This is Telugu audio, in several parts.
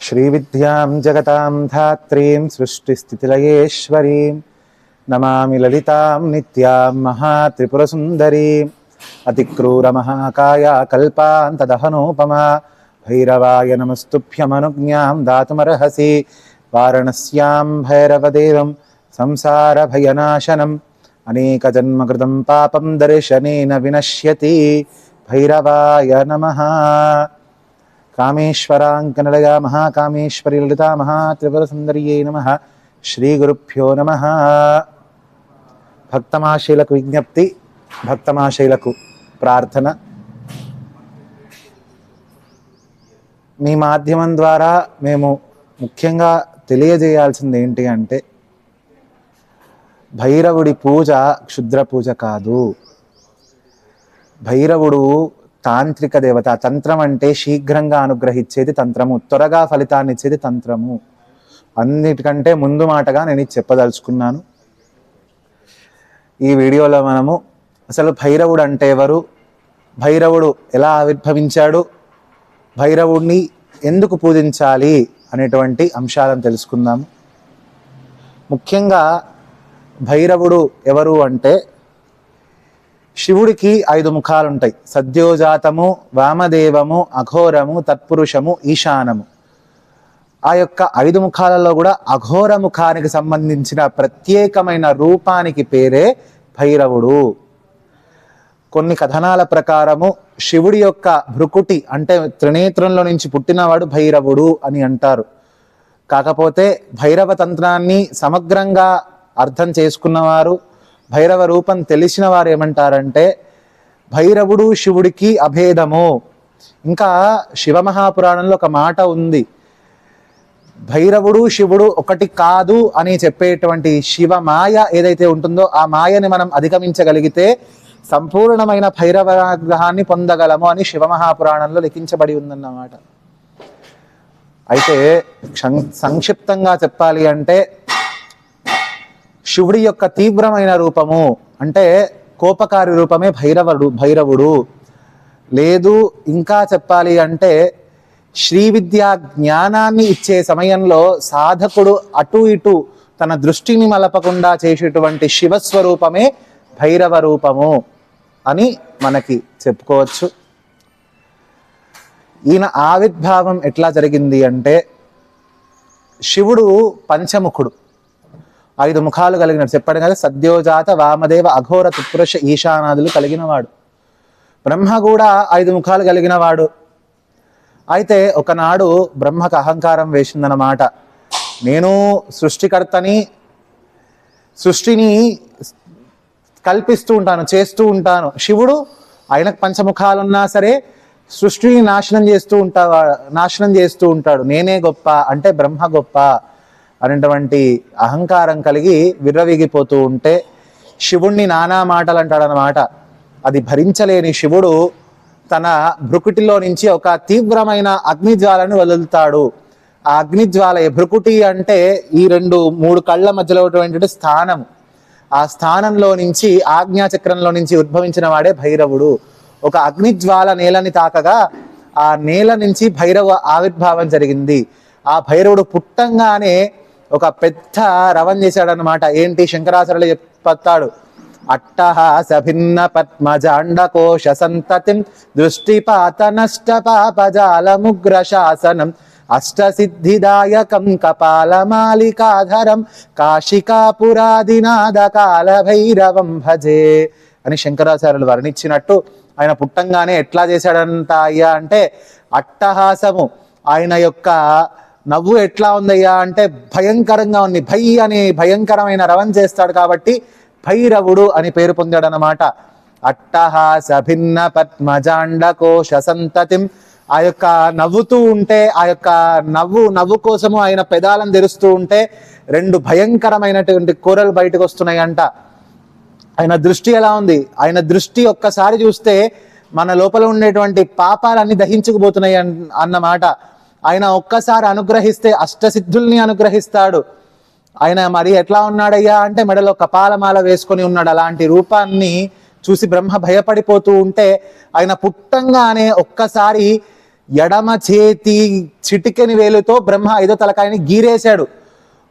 శ్రీవిద్యాం జగతాం ధాత్రీం సృష్టిస్థితిలయేశ్వరీం నమామి లలితాం నిత్యాం మహాత్రిపురసుందరీం అతిక్రూరమహాకాయ కల్పాం తదహనోపమా భైరవాయ నమస్తుభ్యమనుజ్ఞాం దాతుమర్హసి వారణస్యాం భైరవదేవం సంసారభయనాశనం అనేక జన్మకృతం పాపం దర్శనేన వినశ్యతి. భైరవాయ నమ. కామేశ్వరాంకనలగా మహాకామేశ్వరి లలితా మహాత్రిపుర సుందర్యై నమ. శ్రీ గురుభ్యో నమ. భక్తమాశైలకు విజ్ఞప్తి భక్తమాశైలకు ప్రార్థన. మీ మాధ్యమం ద్వారా మేము ముఖ్యంగా తెలియజేయాల్సింది ఏంటి అంటే భైరవుడి పూజ క్షుద్ర పూజ కాదు. భైరవుడు తాంత్రిక దేవత తంత్రం అంటే శీఘ్రంగా అనుగ్రహించేది తంత్రము త్వరగా ఫలితాన్ని ఇచ్చేది తంత్రము. అన్నిటికంటే ముందు మాటగా నేను చెప్పదలుచుకున్నాను. ఈ వీడియోలో మనము అసలు భైరవుడు అంటే ఎవరు? భైరవుడు ఎలా ఆవిర్భవించాడు? భైరవుడిని ఎందుకు పూజించాలి అనేటువంటి అంశాలను తెలుసుకుందాము. ముఖ్యంగా భైరవుడు ఎవరు అంటే శివుడికి ఐదు ముఖాలు ఉంటాయి సద్యోజాతము వామదేవము అఘోరము తత్పురుషము ఈశానము. ఆ యొక్క ఐదు ముఖాలలో కూడా అఘోర ముఖానికి సంబంధించిన ప్రత్యేకమైన రూపానికి పేరే భైరవుడు. కొన్ని కథనాల ప్రకారము శివుడి యొక్క భృకుటి అంటే త్రినేత్రంలో నుంచి పుట్టినవాడు భైరవుడు అని అంటారు. కాకపోతే భైరవ తంత్రాన్ని సమగ్రంగా అర్థం చేసుకున్నవారు భైరవ రూపం తెలిసిన వారు ఏమంటారంటే భైరవుడు శివుడికి అభేదము. ఇంకా శివమహాపురాణంలో ఒక మాట ఉంది. భైరవుడు శివుడు ఒకటి కాదు అని చెప్పేటువంటి శివ మాయ ఏదైతే ఉంటుందో ఆ మాయని మనం అధిగమించగలిగితే సంపూర్ణమైన భైరవగ్రహాన్ని పొందగలము అని శివమహాపురాణంలో లిఖించబడి ఉందన్నమాట. అయితే క్షం- సంక్షిప్తంగా చెప్పాలి అంటే శివుడి యొక్క తీవ్రమైన రూపము అంటే కోపకారి రూపమే భైరవుడు భైరవుడు. లేదు ఇంకా చెప్పాలి అంటే శ్రీ విద్యా జ్ఞానాన్ని ఇచ్చే సమయంలో సాధకుడు అటు ఇటు తన దృష్టిని మలపకుండా చేసేటువంటి శివస్వరూపమే భైరవ రూపము అని మనకి చెప్పుకోవచ్చు. ఈయన ఆవిర్భావం ఎట్లా జరిగింది అంటే శివుడు పంచముఖుడు. ఐదు ముఖాలు కలిగిన చెప్పాడు కదా సద్యోజాత వామదేవ అఘోర తుపురుష ఈశానాదులు కలిగినవాడు. బ్రహ్మ కూడా ఐదు ముఖాలు కలిగినవాడు. అయితే ఒకనాడు బ్రహ్మకు అహంకారం వేసిందన్నమాట. నేను సృష్టికర్తని సృష్టిని కల్పిస్తూ ఉంటాను చేస్తూ ఉంటాను. శివుడు ఆయనకు పంచముఖాలున్నా సరే సృష్టిని నాశనం చేస్తూ ఉంటా నాశనం చేస్తూ ఉంటాడు. నేనే గొప్ప అంటే బ్రహ్మ గొప్ప. అనేటువంటి అహంకారం కలిగి విర్రవీగిపోతూ ఉంటే శివుణ్ణి నానా మాటలు అంటాడనమాట అది భరించలేని శివుడు తన భృకుటిలో నుంచి ఒక తీవ్రమైన అగ్నిజ్వాలను వదులుతాడు. ఆ అగ్నిజ్వాల భృకుటి అంటే ఈ రెండు మూడు కళ్ళ మధ్యలో ఉన్నటువంటి స్థానం. ఆ స్థానంలో నుంచి ఆజ్ఞాచక్రంలో నుంచి ఉద్భవించిన వాడే భైరవుడు. ఒక అగ్నిజ్వాల నేలని తాకగా ఆ నేల నుంచి భైరవ ఆవిర్భావం జరిగింది. ఆ భైరవుడు పుట్టంగానే ఒక పెద్ద రవం చేశాడనమాట ఏంటి? శంకరాచార్యులు చెప్తాడు అట్టహాస భిన్న పద్మజాండకోశ సంతతిం దృష్టిపాత నష్ట పాపజాలముగ్ర శాసనం అష్టసిద్ధిదాయకం కపాలమాలికాధరం కాశికాపురాదినాద కాల భైరవం భజే అని శంకరాచార్యులు వర్ణించినట్టు ఆయన పుట్టంగానే ఎట్లా చేశాడంట అయ్యా అంటే అట్టహాసము. ఆయన యొక్క నవ్వు ఎట్లా ఉందయ్యా అంటే భయంకరంగా ఉంది. భై అనే భయంకరమైన రవం చేస్తాడు కాబట్టి భైరవుడు అని పేరు పొందాడనమాట అట్టహాస భిన్న పద్మజాండ కోశ సంతతిం. ఆ యొక్క నవ్వుతూ ఉంటే ఆ యొక్క నవ్వు నవ్వు కోసము ఆయన పెదాలను తెరుస్తూ ఉంటే రెండు భయంకరమైనటువంటి కూరలు బయటకు వస్తున్నాయంట. ఆయన దృష్టి ఎలా ఉంది? ఆయన దృష్టి ఒక్కసారి చూస్తే మన లోపల ఉండేటువంటి పాపాలన్నీ దహించుకుపోతున్నాయి అన్- అన్నమాట. ఆయన ఒక్కసారి అనుగ్రహిస్తే అష్టసిద్ధుల్ని అనుగ్రహిస్తాడు. ఆయన మరి ఎట్లా ఉన్నాడయ్యా అంటే మెడలో కపాలమాల వేసుకొని ఉన్నాడు. అలాంటి రూపాన్ని చూసి బ్రహ్మ భయపడిపోతూ ఉంటే ఆయన పుట్టంగానే ఒక్కసారి ఎడమ చేతి చిటికెని వేలుతో బ్రహ్మ ఐదో తలకాయని గీరేశాడు.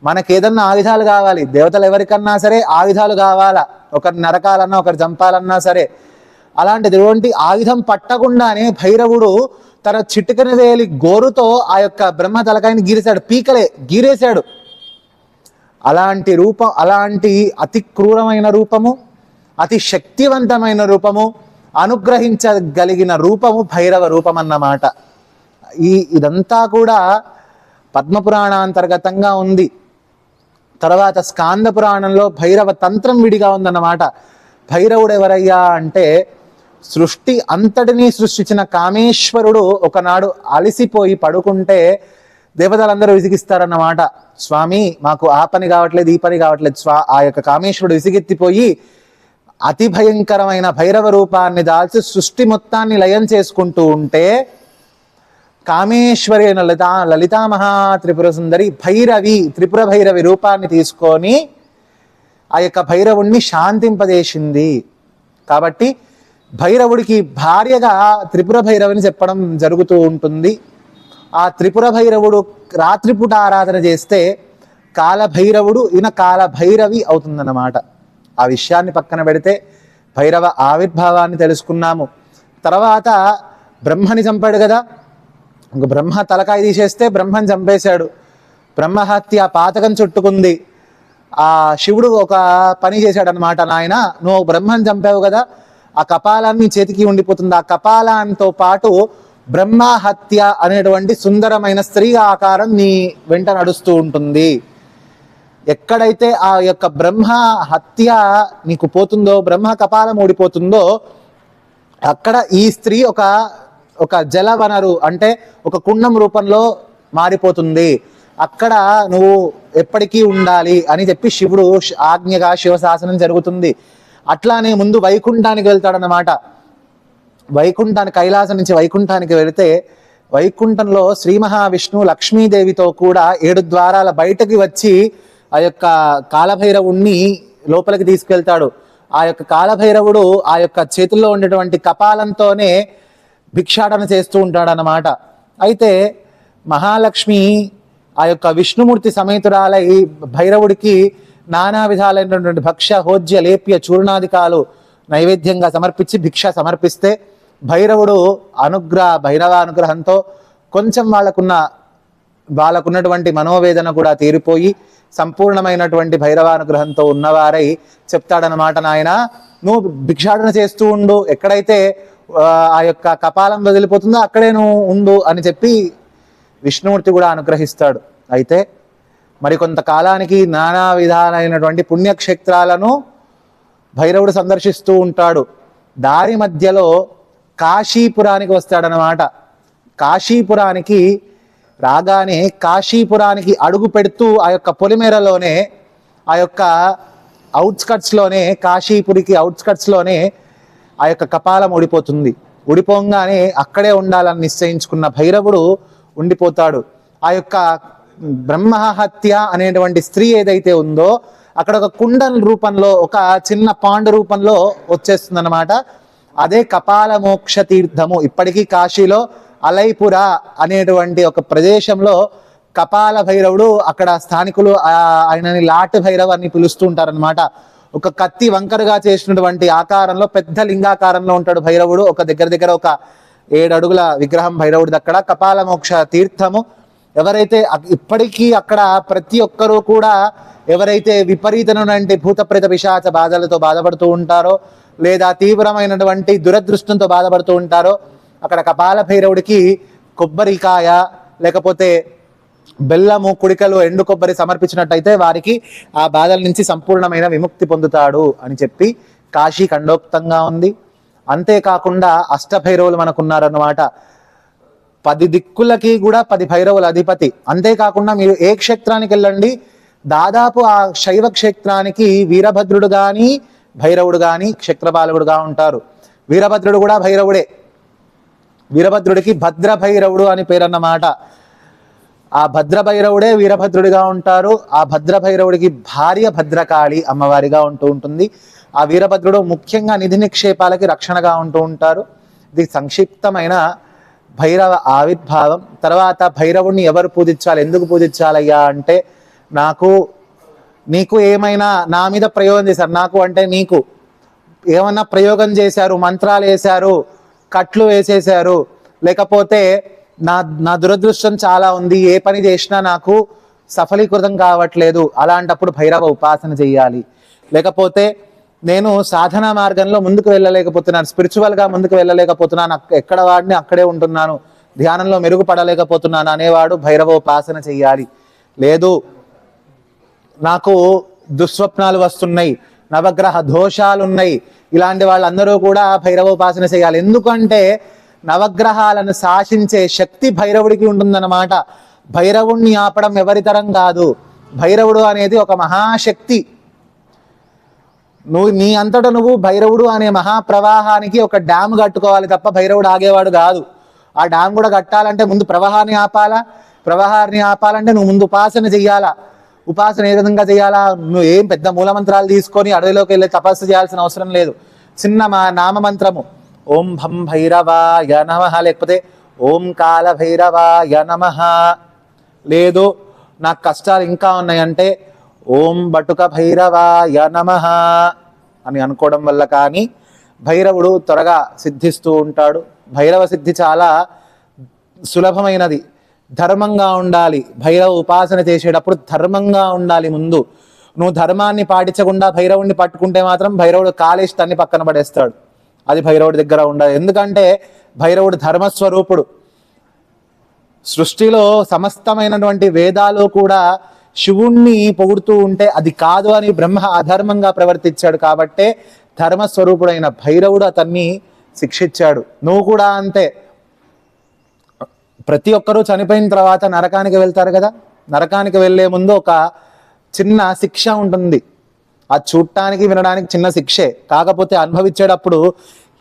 మనకి ఏదన్నా ఆయుధాలు కావాలి. దేవతలు ఎవరికన్నా సరే ఆయుధాలు కావాలా. ఒకరు నరకాలన్నా ఒకరు చంపాలన్నా సరే. అలాంటి ఎటువంటి ఆయుధం పట్టకుండానే భైరవుడు తన చిటికని వేలి గోరుతో ఆ యొక్క బ్రహ్మ తలకాయని గీరేశాడు. పీకలే గీరేశాడు. అలాంటి రూపం అలాంటి అతి క్రూరమైన రూపము అతి శక్తివంతమైన రూపము అనుగ్రహించగలిగిన రూపము భైరవ రూపం అన్నమాట ఈ ఇదంతా కూడా పద్మపురాణాంతర్గతంగా ఉంది. తర్వాత స్కాంద పురాణంలో భైరవ తంత్రం విడిగా ఉందన్నమాట. భైరవుడు ఎవరయ్యా అంటే సృష్టి అంతటినీ సృష్టించిన కామేశ్వరుడు ఒకనాడు అలసిపోయి పడుకుంటే దేవతలందరూ విసిగిస్తారన్నమాట స్వామి మాకు ఆ పని కావట్లేదు ఈ పని కావట్లేదు. స్వా ఆ యొక్క కామేశ్వరుడు విసిగెత్తిపోయి అతి భయంకరమైన భైరవ రూపాన్ని దాల్చి సృష్టి మొత్తాన్ని లయం చేసుకుంటూ ఉంటే కామేశ్వరి అయిన లలిత లలితా లలితామహా త్రిపుర సుందరి భైరవి త్రిపుర భైరవి రూపాన్ని తీసుకొని ఆ యొక్క భైరవుణ్ణి శాంతింపజేసింది. కాబట్టి భైరవుడికి భార్యగా త్రిపుర భైరవిని చెప్పడం జరుగుతూ ఉంటుంది. ఆ త్రిపుర భైరవుడు రాత్రిపూట ఆరాధన చేస్తే కాలభైరవుడు ఈయన కాలభైరవి అవుతుందన్నమాట. ఆ విషయాన్ని పక్కన పెడితే భైరవ ఆవిర్భావాన్ని తెలుసుకున్నాము. తర్వాత బ్రహ్మని చంపాడు కదా. ఇంక బ్రహ్మ తలకాయ తీసేస్తే బ్రహ్మని చంపేశాడు. బ్రహ్మహత్య పాతకం చుట్టుకుంది. ఆ శివుడు ఒక పని చేశాడనమాట నాయన. నువ్వు బ్రహ్మని చంపావు కదా. ఆ కపాలాన్ని చేతికి ఉండిపోతుంది. ఆ కపాలంతో పాటు బ్రహ్మ హత్య అనేటువంటి సుందరమైన స్త్రీ ఆకారం నీ వెంట నడుస్తూ ఉంటుంది. ఎక్కడైతే ఆ యొక్క బ్రహ్మ హత్య నీకు పోతుందో బ్రహ్మ కపాలం ఓడిపోతుందో అక్కడ ఈ స్త్రీ ఒక ఒక జల వనరు అంటే ఒక కుండం రూపంలో మారిపోతుంది. అక్కడ నువ్వు ఎప్పటికీ ఉండాలి అని చెప్పి శివుడు ఆజ్ఞగా శివశాసనం జరుగుతుంది. అట్లానే ముందు వైకుంఠానికి వెళ్తాడనమాట వైకుంఠానికి కైలాసం నుంచి వైకుంఠానికి వెళితే వైకుంఠంలో శ్రీ మహావిష్ణు లక్ష్మీదేవితో కూడా ఏడు ద్వారాల బయటకి వచ్చి ఆ యొక్క కాలభైరవుణ్ణి లోపలికి తీసుకెళ్తాడు. ఆ యొక్క కాలభైరవుడు ఆ యొక్క చేతుల్లో ఉండేటువంటి కపాలంతోనే భిక్షాటన చేస్తూ ఉంటాడనమాట అయితే మహాలక్ష్మి ఆ యొక్క విష్ణుమూర్తి సమేతురాలై భైరవుడికి నానా విధాలైనటువంటి భక్ష్య హోజ్య లేప్య చూర్ణాదికాలు నైవేద్యంగా సమర్పించి భిక్ష సమర్పిస్తే భైరవుడు అనుగ్రహ భైరవ అనుగ్రహంతో కొంచెం వాళ్ళకున్న వాళ్ళకున్నటువంటి మనోవేదన కూడా తీరిపోయి సంపూర్ణమైనటువంటి భైరవానుగ్రహంతో ఉన్నవారై చెప్తాడనమాట నాయన. నువ్వు భిక్షాటన చేస్తూ ఉండు. ఎక్కడైతే ఆ, ఆ యొక్క కపాలం వదిలిపోతుందో అక్కడే నువ్వు ఉండు అని చెప్పి విష్ణుమూర్తి కూడా అనుగ్రహిస్తాడు. అయితే మరి కొంతకాలానికి నానా విధాలైనటువంటి పుణ్యక్షేత్రాలను భైరవుడు సందర్శిస్తూ ఉంటాడు. దారి మధ్యలో కాశీపురానికి వస్తాడనమాట కాశీపురానికి రాగానే కాశీపురానికి అడుగు పెడుతూ ఆ యొక్క పొలిమేరలోనే ఆ యొక్క అవుట్స్కట్స్లోనే కాశీపురికి అవుట్స్కట్స్లోనే ఆ యొక్క కపాలం ఊడిపోతుంది. ఊడిపోగానే అక్కడే ఉండాలని నిశ్చయించుకున్న భైరవుడు ఉండిపోతాడు. ఆ యొక్క బ్రహ్మహత్య అనేటువంటి స్త్రీ ఏదైతే ఉందో అక్కడ ఒక కుండల రూపంలో ఒక చిన్న పాండు రూపంలో వచ్చేస్తుందన్నమాట. అదే కపాల మోక్ష తీర్థము. ఇప్పటికీ కాశీలో అలైపుర అనేటువంటి ఒక ప్రదేశంలో కపాల భైరవుడు అక్కడ స్థానికులు ఆయనని లాట్ భైరవ్ అని పిలుస్తూ ఉంటారనమాట ఒక కత్తి వంకరగా చేసినటువంటి ఆకారంలో పెద్ద లింగాకారంలో ఉంటాడు భైరవుడు. ఒక దగ్గర దగ్గర ఒక ఏడు అడుగుల విగ్రహం భైరవుడిది అక్కడ. కపాల మోక్ష తీర్థము. ఎవరైతే ఇప్పటికీ అక్కడ ప్రతి ఒక్కరూ కూడా ఎవరైతే విపరీతమైనటువంటి భూతప్రేత పిశాచ బాధలతో బాధపడుతూ ఉంటారో లేదా తీవ్రమైనటువంటి దురదృష్టంతో బాధపడుతూ ఉంటారో అక్కడ కపాల భైరవుడికి కొబ్బరికాయ లేకపోతే బెల్లము కుడికలు ఎండు కొబ్బరి సమర్పించినట్టయితే వారికి ఆ బాధల నుంచి సంపూర్ణమైన విముక్తి పొందుతాడు అని చెప్పి కాశీ ఖండోక్తంగా ఉంది. అంతేకాకుండా అష్టభైరవులు మనకున్నారన్నమాట. పది దిక్కులకి కూడా పది భైరవుల అధిపతి. అంతేకాకుండా మీరు ఏ క్షేత్రానికి వెళ్ళండి దాదాపు ఆ శైవ క్షేత్రానికి వీరభద్రుడు గాని భైరవుడు గాని క్షేత్రపాలకుడుగా ఉంటారు. వీరభద్రుడు కూడా భైరవుడే. వీరభద్రుడికి భద్ర భైరవుడు అని పేరన్నమాట. ఆ భద్రభైరవుడే వీరభద్రుడిగా ఉంటారు. ఆ భద్రభైరవుడికి భార్య భద్రకాళి అమ్మవారిగా ఉంటూ ఉంటుంది. ఆ వీరభద్రుడు ముఖ్యంగా నిధి నిక్షేపాలకి రక్షణగా ఉంటూ ఉంటారు. ఇది సంక్షిప్తమైన భైరవ ఆవిర్భావం తర్వాత భైరవుణ్ణి ఎవరు పూజించాలి ఎందుకు పూజించాలయ్యా అంటే నాకు నీకు ఏమైనా నా మీద ప్రయోగం చేశారు నాకు అంటే నీకు. ఏమన్నా ప్రయోగం చేశారు మంత్రాలు వేశారు కట్లు వేసేశారు లేకపోతే నా నా దురదృష్టం చాలా ఉంది ఏ పని చేసినా నాకు సఫలీకృతం కావట్లేదు అలాంటప్పుడు భైరవ ఉపాసన చేయాలి. లేకపోతే నేను సాధన మార్గంలో ముందుకు వెళ్ళలేకపోతున్నాను. స్పిరిచువల్గా ముందుకు వెళ్ళలేకపోతున్నాను. ఎక్కడ వాడిని అక్కడే ఉంటున్నాను. ధ్యానంలో మెరుగుపడలేకపోతున్నాను అనేవాడు భైరవోపాసన చెయ్యాలి. లేదు నాకు దుస్వప్నాలు వస్తున్నాయి. నవగ్రహ దోషాలు ఉన్నాయి ఇలాంటి వాళ్ళందరూ కూడా భైరవోపాసన చేయాలి ఎందుకంటే నవగ్రహాలను శాసించే శక్తి భైరవుడికి ఉంటుందన్నమాట. భైరవుణ్ణి ఆపడం ఎవరితరం కాదు. భైరవుడు అనేది ఒక మహాశక్తి. నువ్వు నీ అంతటా నువ్వు భైరవుడు అనే మహాప్రవాహానికి ఒక డ్యామ్ కట్టుకోవాలి తప్ప భైరవుడు ఆగేవాడు కాదు. ఆ డ్యామ్ కూడా కట్టాలంటే ముందు ప్రవాహాన్ని ఆపాలా? ప్రవాహాన్ని ఆపాలంటే నువ్వు ముందు ఉపాసన చెయ్యాలా? ఉపాసన ఏ విధంగా చేయాలా నువ్వు ఏం పెద్ద మూలమంత్రాలు తీసుకొని అడవిలోకి వెళ్ళి తపస్సు చేయాల్సిన అవసరం లేదు. చిన్న మా నామమంత్రము. ఓం భం భైరవాయ నమ. లేకపోతే ఓం కాల భైరవాయ నమ. లేదు నాకు కష్టాలు ఇంకా ఉన్నాయంటే ఓం బటుక భైరవాయ నమ అని అనుకోవడం వల్ల కానీ భైరవుడు త్వరగా సిద్ధిస్తూ ఉంటాడు. భైరవ సిద్ధి చాలా సులభమైనది. ధర్మంగా ఉండాలి. భైరవ ఉపాసన చేసేటప్పుడు ధర్మంగా ఉండాలి ముందు. నువ్వు ధర్మాన్ని పాటించకుండా భైరవుడిని పట్టుకుంటే మాత్రం భైరవుడు కాలేసి తన్ని పక్కన పడేస్తాడు. అది భైరవుడి దగ్గర ఉండదు ఎందుకంటే భైరవుడు ధర్మస్వరూపుడు. సృష్టిలో సమస్తమైనటువంటి వేదాలు కూడా శివుణ్ణి పొగుడుతూ ఉంటే అది కాదు అని బ్రహ్మ అధర్మంగా ప్రవర్తించాడు కాబట్టే ధర్మస్వరూపుడైన భైరవుడు అతన్ని శిక్షించాడు. నువ్వు కూడా అంతే. ప్రతి ఒక్కరూ చనిపోయిన తర్వాత నరకానికి వెళ్తారు కదా? నరకానికి వెళ్ళే ముందు ఒక చిన్న శిక్ష ఉంటుంది. ఆ చూడటానికి వినడానికి చిన్న శిక్షే. కాకపోతే అనుభవించేటప్పుడు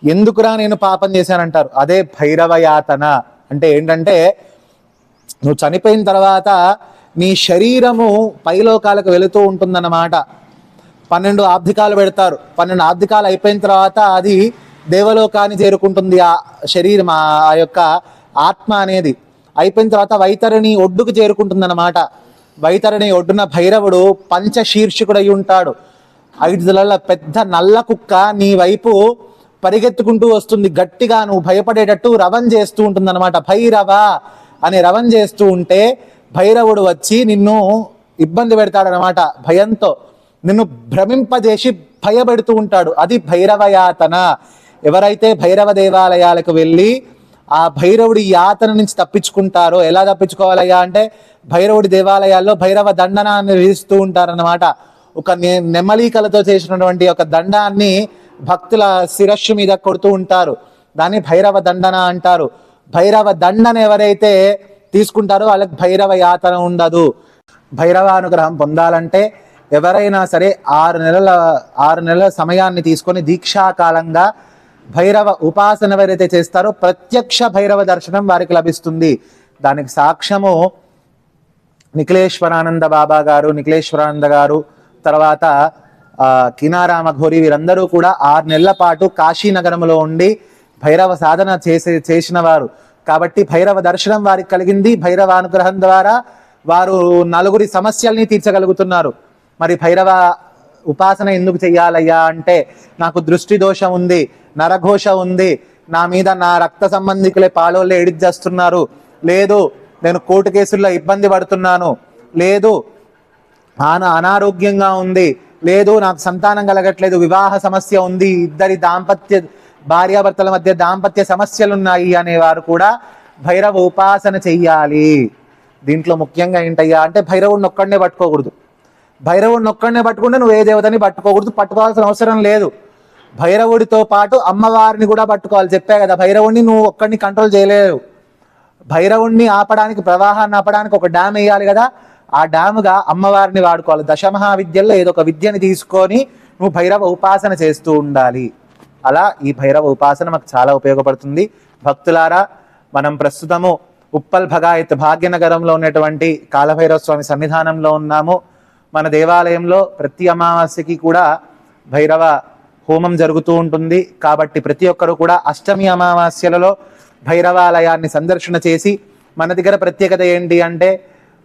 ఎందుకురా నేను పాపం చేశానంటారు? అదే భైరవ యాతన అంటే ఏంటంటే నువ్వు చనిపోయిన తర్వాత నీ శరీరము పైలోకాలకు వెళుతూ ఉంటుందన్నమాట. పన్నెండు ఆర్థికాలు పెడతారు. పన్నెండు ఆర్థికాలు అయిపోయిన తర్వాత అది దేవలోకాన్ని చేరుకుంటుంది ఆ శరీరం ఆ యొక్క ఆత్మ అనేది. అయిపోయిన తర్వాత వైతరిని ఒడ్డుకు చేరుకుంటుందన్నమాట. వైతరిని ఒడ్డున భైరవుడు పంచశీర్షికుడై ఉంటాడు. ఐదుల పెద్ద నల్ల కుక్క నీ వైపు పరిగెత్తుకుంటూ వస్తుంది. గట్టిగా నువ్వు భయపడేటట్టు రవం చేస్తూ ఉంటుందన్నమాట. భైరవ అని రవం చేస్తూ ఉంటే భైరవుడు వచ్చి నిన్ను ఇబ్బంది పెడతాడనమాట భయంతో నిన్ను భ్రమింపజేసి భయపెడుతూ ఉంటాడు. అది భైరవ యాతన ఎవరైతే భైరవ దేవాలయాలకు వెళ్ళి ఆ భైరవుడి యాతన నుంచి తప్పించుకుంటారో ఎలా తప్పించుకోవాలయ్యా అంటే భైరవుడి దేవాలయాల్లో భైరవ దండనాన్ని విధిస్తూ ఉంటారనమాట ఒక నె- నెమలికలతో చేసినటువంటి ఒక దండాన్ని భక్తుల శిరస్సు మీద కొడుతూ ఉంటారు. దాన్ని భైరవ దండన అంటారు. భైరవ దండన ఎవరైతే తీసుకుంటారో వాళ్ళకి భైరవ యాతన ఉండదు. భైరవ అనుగ్రహం పొందాలంటే ఎవరైనా సరే ఆరు నెలల ఆరు నెలల సమయాన్ని తీసుకొని దీక్షాకాలంగా భైరవ ఉపాసన ఎవరైతే చేస్తారో ప్రత్యక్ష భైరవ దర్శనం వారికి లభిస్తుంది. దానికి సాక్ష్యము నిఖిలేశ్వరానంద బాబా గారు నిఖిలేశ్వరానంద గారు తర్వాత కినారామ ఘోరి వీరందరూ కూడా ఆరు నెలల పాటు కాశీనగరంలో ఉండి భైరవ సాధన చేసే చేసిన వారు. కాబట్టి భైరవ దర్శనం వారికి కలిగింది. భైరవ అనుగ్రహం ద్వారా వారు నలుగురి సమస్యల్ని తీర్చగలుగుతున్నారు. మరి భైరవ ఉపాసన ఎందుకు చెయ్యాలయ్యా అంటే నాకు దృష్టి దోషం ఉంది నరఘోష ఉంది నా మీద నా రక్త సంబంధికులే పాలోళ్ళే ఎడిచేస్తున్నారు లేదు నేను కోర్టు కేసుల్లో ఇబ్బంది పడుతున్నాను. లేదు ఆన అనారోగ్యంగా ఉంది. లేదు నాకు సంతానం కలగట్లేదు వివాహ సమస్య ఉంది ఇద్దరి దాంపత్య భార్యాభర్తల మధ్య దాంపత్య సమస్యలు ఉన్నాయి అనేవారు కూడా భైరవ ఉపాసన చెయ్యాలి. దీంట్లో ముఖ్యంగా ఏంటయ్యా అంటే భైరవుడిని ఒక్కడనే పట్టుకోకూడదు. భైరవుడిని ఒక్కడనే పట్టుకుంటే నువ్వు ఏ దేవతని పట్టుకోకూడదు పట్టుకోవాల్సిన అవసరం లేదు. భైరవుడితో పాటు అమ్మవారిని కూడా పట్టుకోవాలి. చెప్పా కదా భైరవుడిని నువ్వు ఒక్కడిని కంట్రోల్ చేయలేవు. భైరవుణ్ణి ఆపడానికి ప్రవాహాన్ని ఆపడానికి ఒక డ్యామ్ వేయాలి కదా. ఆ డ్యాముగా అమ్మవారిని వాడుకోవాలి. దశమహావిద్యల్లో ఏదో ఒక విద్యని తీసుకొని నువ్వు భైరవ ఉపాసన చేస్తూ ఉండాలి. అలా ఈ భైరవ ఉపాసన మాకు చాలా ఉపయోగపడుతుంది. భక్తులారా మనం ప్రస్తుతము ఉప్పల్ భగాయత్ భాగ్యనగరంలో ఉన్నటువంటి కాలభైరవ స్వామి సన్నిధానంలో ఉన్నాము. మన దేవాలయంలో ప్రతి అమావాస్యకి కూడా భైరవ హోమం జరుగుతూ ఉంటుంది. కాబట్టి ప్రతి ఒక్కరు కూడా అష్టమి అమావాస్యలలో భైరవాలయాన్ని సందర్శన చేసి మన దగ్గర ప్రత్యేకత ఏంటి అంటే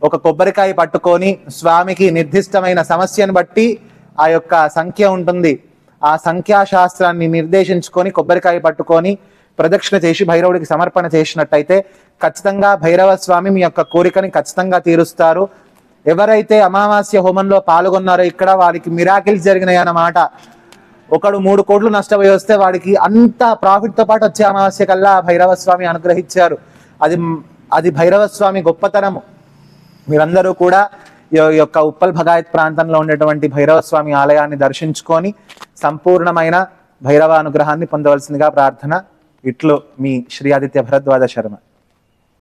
ఒక కొబ్బరికాయ పట్టుకొని స్వామికి నిర్దిష్టమైన సమస్యను బట్టి ఆ యొక్క సంఖ్య ఉంటుంది. ఆ సంఖ్యాశాస్త్రాన్ని నిర్దేశించుకొని కొబ్బరికాయ పట్టుకొని ప్రదక్షిణ చేసి భైరవుడికి సమర్పణ చేసినట్టయితే ఖచ్చితంగా భైరవ స్వామి మీ యొక్క కోరికని ఖచ్చితంగా తీరుస్తారు. ఎవరైతే అమావాస్య హోమంలో పాల్గొన్నారో ఇక్కడ వారికి మిరాకిల్స్ జరిగినాయి అన్నమాట. ఒకడు మూడు కోట్లు నష్టపోయి వస్తే వాడికి అంత ప్రాఫిట్తో పాటు వచ్చే అమావాస్య కల్లా భైరవ స్వామి అనుగ్రహించారు. అది అది భైరవ స్వామి గొప్పతనము. మీరందరూ కూడా యొక్క ఉప్పల్ భగాయత్ ప్రాంతంలో ఉండేటువంటి భైరవ స్వామి ఆలయాన్ని దర్శించుకొని సంపూర్ణమైన భైరవ అనుగ్రహాన్ని పొందవలసిందిగా ప్రార్థన. ఇట్లు మీ శ్రీ ఆదిత్య భరద్వాజ శర్మ.